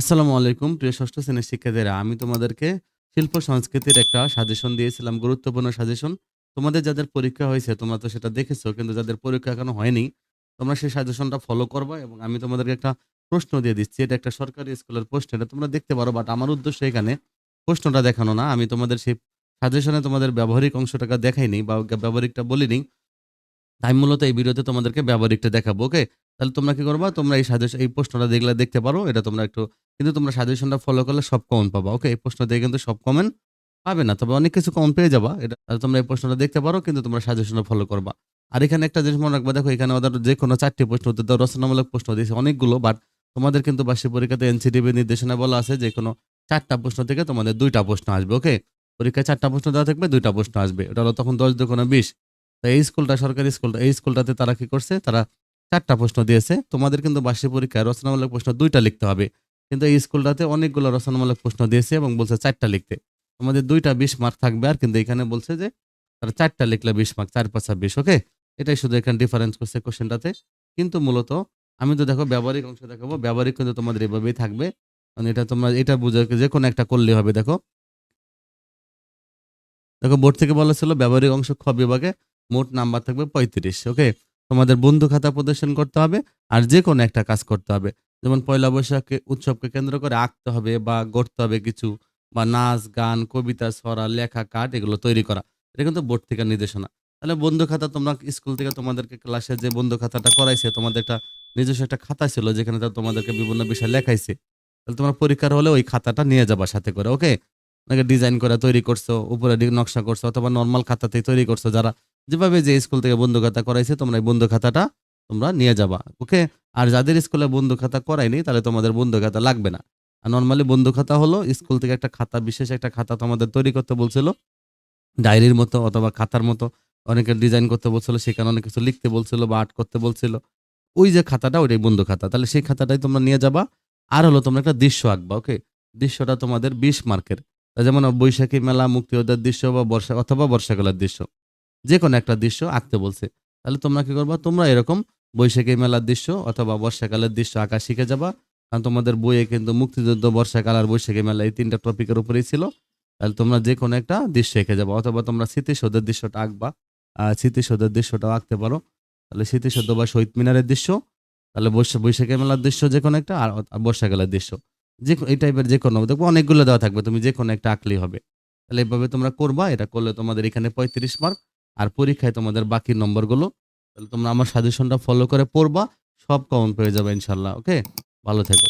আসসালামু আলাইকুম, প্রিয় ষষ্ঠ শ্রেণির শিক্ষার্থীরা। আমি তোমাদেরকে শিল্প সংস্কৃতির একটা সাজেশন দিয়েছিলাম, গুরুত্বপূর্ণ সাজেশন তোমাদের যাদের পরীক্ষা হয়েছে, তোমরা তো সেটা দেখেছ, কিন্তু যাদের পরীক্ষা এখনও হয়নি, তোমরা সেই সাজেশনটা ফলো করবা এবং আমি তোমাদেরকে একটা প্রশ্ন দিয়ে দিচ্ছি। এটা একটা সরকারি স্কুলের প্রশ্ন, এটা তোমরা দেখতে পারো বাট আমার উদ্দেশ্য এখানে প্রশ্নটা দেখানো না। আমি তোমাদের সেই সাজেশনে তোমাদের ব্যবহারিক অংশটাকে দেখাইনি বা ব্যবহারিকটা বলিনি। তাই মূলত এই ভিডিওতে তোমাদেরকে ব্যবহারিকটা দেখাবো ওকে তাহলে তোমরা কি করবা? তোমরা এই সাজেশন এই প্রশ্নটা দেখলে দেখতে পারো, এটা তোমরা একটু কিন্তু তোমরা সাজেশনটা ফলো করলে সব কমন পাবা। ওকে এই প্রশ্ন দিয়ে কিন্তু সব কমেন্ট পাবে না, তবে অনেক কিছু কমন পেয়ে যাবা। এটা তোমরা এই প্রশ্নটা দেখতে পারো, কিন্তু তোমরা সাজেশনটা ফলো করবা। আর এখানে একটা জিনিস মনে রাখবা, দেখো, এখানে ওদের যে কোনো চারটি প্রশ্ন উত্তর দাও রচনামূলক প্রশ্ন দিয়েছে অনেকগুলো বাট তোমাদের কিন্তু বার্ষিক পরীক্ষাতে এনসিটিভি নির্দেশনা বলা আছে যে কোনো চারটা প্রশ্ন থেকে তোমাদের দুইটা প্রশ্ন আসবে ওকে পরীক্ষায় চারটা প্রশ্ন দেওয়া থাকবে, দুইটা প্রশ্ন আসবে। ওটা হলো তখন দশ দুগুণে বিশ। তো এই স্কুলটা, সরকারি স্কুলটা, এই স্কুলটাতে তারা কি করছে? তারা চারটা প্রশ্ন দিয়েছে। তোমাদের কিন্তু বার্ষিক পরীক্ষায় রচনামূলক প্রশ্ন দুইটা লিখতে হবে। কিন্তু এই স্কুলটাতে অনেকগুলো রচনামূলক প্রশ্ন দিয়েছে এবং বলছে চারটা লিখতে। আমাদের দুইটা বিশ মার্ক থাকবে আর কিন্তু এখানে বলছে যে, তারা চারটা লিখলে বিশ মার্ক চার পাঁচা বিশ ওকে এটাই শুধু এখানে ডিফারেন্স করছে কোশ্চেনটাতে কিন্তু মূলত আমি তো দেখো ব্যবহারিক অংশ দেখাবো। ব্যবহারিক কিন্তু তোমাদের এভাবেই থাকবে। মানে এটা তোমরা, এটা বুঝে যে কোনো একটা করলে হবে, দেখো। দেখো, বোর্ড থেকে বলা ছিল ব্যবহারিক অংশ খ বিভাগে মোট নাম্বার থাকবে পঁয়ত্রিশ ওকে তোমাদের বন্ধু খাতা প্রদর্শন করতে হবে আর যে কোনো একটা কাজ করতে হবে। যেমন পয়লা বৈশাখকে উৎসবকে কেন্দ্র করে আঁকতে হবে বা গড়তে হবে কিছু বা নাচ, গান, কবিতা, ছড়া, লেখা, কাঠ এগুলো তৈরি করা। এটা কিন্তু বোর্ড থেকে নির্দেশনা। তাহলে বন্ধু খাতা তোমরা স্কুল থেকে তোমাদেরকে ক্লাসে যে বন্ধু খাতাটা করাইছে, তোমাদের একটা নিজস্ব একটা খাতা ছিল যেখানে তারা তোমাদেরকে বিভিন্ন বিষয় লেখাইছে। তাহলে তোমার পরীক্ষার হলে ওই খাতাটা নিয়ে যাবা সাথে করে, ওকে? নাকি ডিজাইন করে তৈরি করছ, উপরে নকশা করছ অথবা নর্মাল খাতাতেই তৈরি করছ। যারা যেভাবে যে স্কুল থেকে বন্ধু খাতা করাইছে, তোমরা এই বন্ধু খাতাটা তোমরা নিয়ে যাবা। ওকে? আর যাদের স্কুলে বন্ধু খাতা করায়নি, তাহলে তোমাদের বন্ধু খাতা লাগবে না। আর নর্মালি বন্ধু খাতা হলো স্কুল থেকে একটা খাতা, বিশেষ একটা খাতা তোমাদের তৈরি করতে বলছিল, ডায়েরির মতো অথবা খাতার মতো। অনেকে ডিজাইন করতে বলছিল, সেখানে অনেক কিছু লিখতে বলছিল বা আর্ট করতে বলছিল। ওই যে খাতাটা, ওইটাই বন্ধু খাতা। তাহলে সেই খাতাটাই তোমরা নিয়ে যাবা। আর হলো তোমরা একটা দৃশ্য আঁকবা, ওকে? দৃশ্যটা তোমাদের বিশ মার্কের। যেমন বৈশাখী মেলা, মুক্তিযোদ্ধার দৃশ্য বা বর্ষা, অথবা বর্ষাকালের দৃশ্য। যে কোনো একটা দৃশ্য আঁকতে বলছে। তাহলে তোমরা কি করবা? তোমরা এরকম বৈশাখী মেলার দৃশ্য অথবা বর্ষাকালের দৃশ্য আঁকা শিখে যাবা। কারণ তোমাদের বইয়ে কিন্তু মুক্তিযুদ্ধ, বর্ষাকাল আর বৈশাখী মেলা এই তিনটা টপিকের উপরেই ছিল। তাহলে তোমরা যে কোনো একটা দৃশ্য এঁকে যাব অথবা তোমরা স্মৃতিসৌধের দৃশ্যটা আঁকবা। আর স্মৃতিসৌধের দৃশ্যটাও আঁকতে পারো। তাহলে স্মৃতিসৌধ বা শহীদ মিনারের দৃশ্য, তাহলে বৈশা- বৈশাখী মেলার দৃশ্য যে কোনো একটা আর বর্ষাকালের দৃশ্য। যে এই টাইপের যে কোনো দেখব অনেকগুলো দেওয়া থাকবে, তুমি যে কোনো একটা আঁকলেই হবে। তাহলে এভাবে তোমরা করবা, এটা করলে তোমাদের এখানে পঁয়ত্রিশ মার্ক আর পরীক্ষায় তোমাদের বাকি নম্বরগুলো তাহলে তোমরা আমার সাজেশনটা ফলো করে পড়বা, সব কমন পেয়ে যাবে ইনশাল্লাহ ওকে ভালো থেকো।